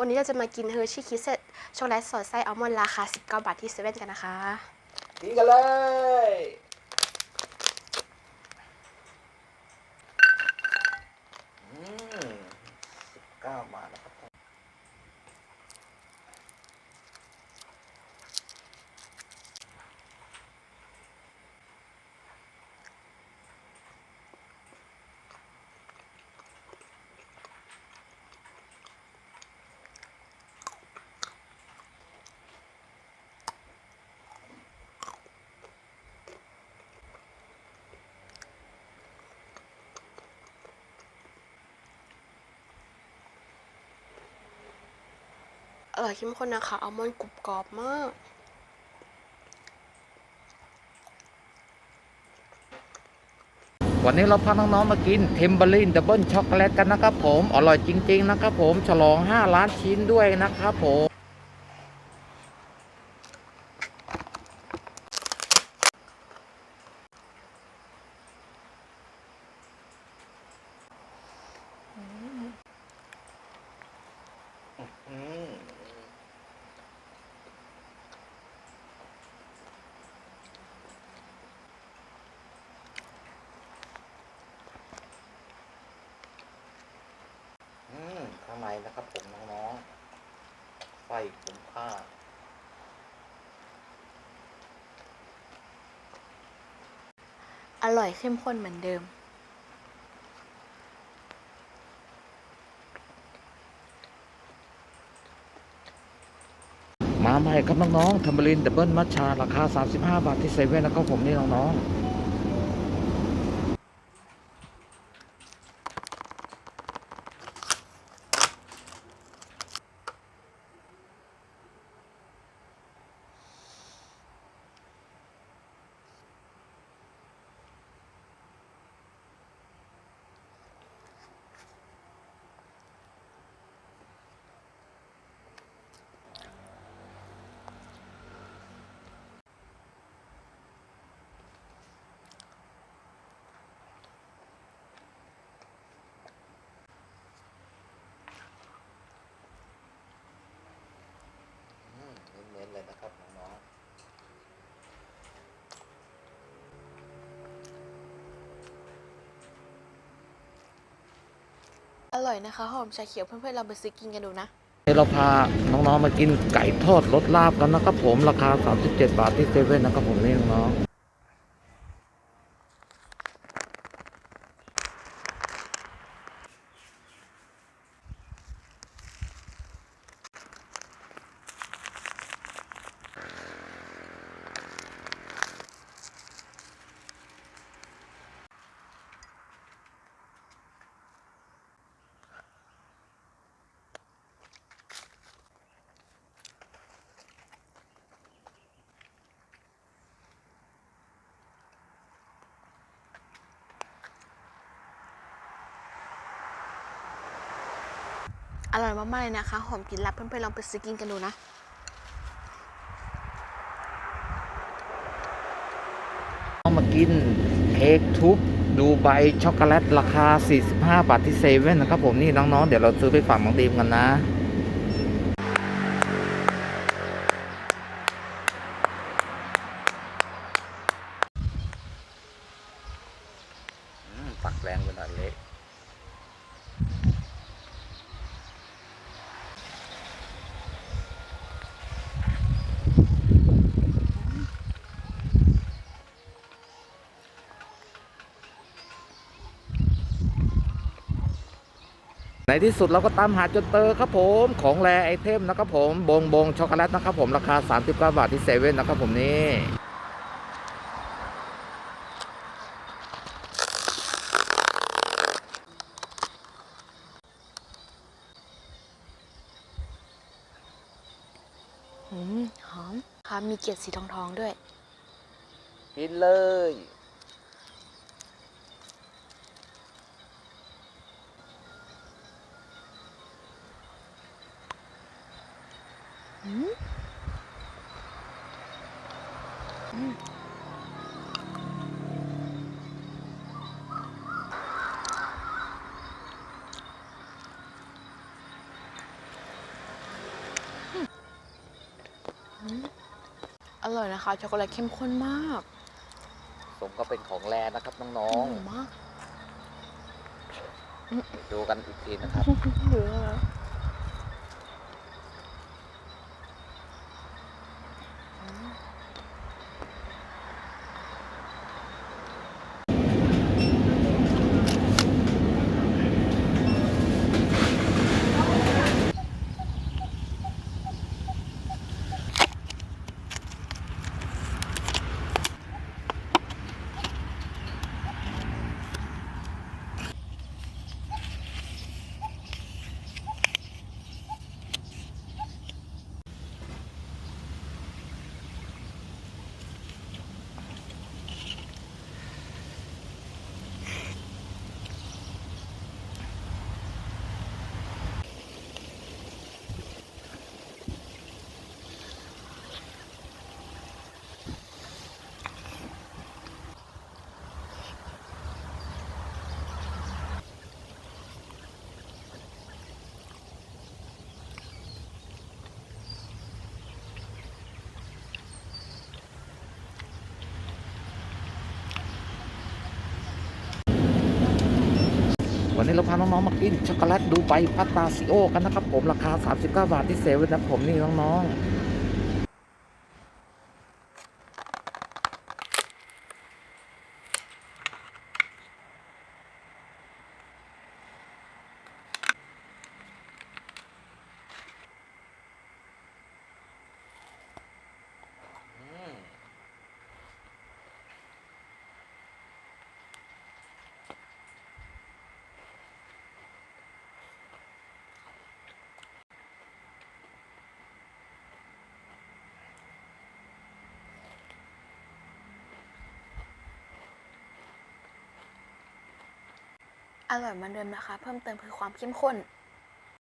วันนี้เราจะมากินเฮอร์ชี่คิสเซตช็อกโกแลตสอดไส้อัลมอนด์ราคา 19 บาทที่เซเว่นกันนะคะ กินกันเลย อืมสิบเก้าบาทนะครับผม อ ร่อยเข้มข้นนะคะอัลมอนด์กรุบกรอบมาก วันนี้เราพาน้องๆมากินเทมเบอร์ลินดับเบิลช็อกโกแลตกันนะครับผม อร่อยจริง ๆ นะครับผม ฉลอง 5 ล้านชิ้นด้วยนะครับผม อืม อืม ข้างในนะครับผมน้องๆไส้คุ้มค่าอร่อยเข้มข้นเหมือนเดิม มาใหม่ครับน้องๆทัมเบอรินดับเบิลมัชชา ราคา 35 บาทที่เซเว่นนะครับผมนี่น้องๆ อืมเน้นๆเลยนะครับน้อง อร่อยนะคะหอมชาเขียวเพื่อนๆเราไปซื้อกินกันดูนะเราพาน้องๆมากินไก่ทอดรสลาบกันนะครับผมราคา 37 บาทที่เซเว่นนะครับผมนี่น้อง ร่อยมากๆเลยนะคะ หอมกลิ่นลับเพื่อนๆลองไปซื้อกินกันดูนะน้องมากินเค้กทุบดูใบช็อกโกแลตราคา 45 บาทที่เซเว่นนะครับผมนี่น้องๆ เดี๋ยวเราซื้อไปฝากน้องดีมกันนะ อืมตักแรงไปหน่อยเล็ก ในที่สุดเราก็ตามหาจนเจอครับผมของแรไอเทมนะครับผมบงบงช็อกโกแลตนะครับผมราคา 39 บาทที่เซเว่นนะครับผมนี่อืมหอมค่ะมีเกล็ดสีทอง ๆ ด้วย กินเลย อร่อยนะคะ ช็อกโกแลตเข้มข้นมากสมก็เป็นของแรนะครับน้องๆดูกันอีกทีนะครับ เราพาน้องๆมากินช็อกโกแลตดูไบพัตตาซิโอกันนะครับผมราคา 39 บาทที่เซเว่นนะผมนี่น้องๆ อร่อยเหมือนเดิมนะคะ เพิ่มเติมคือความเข้มข้น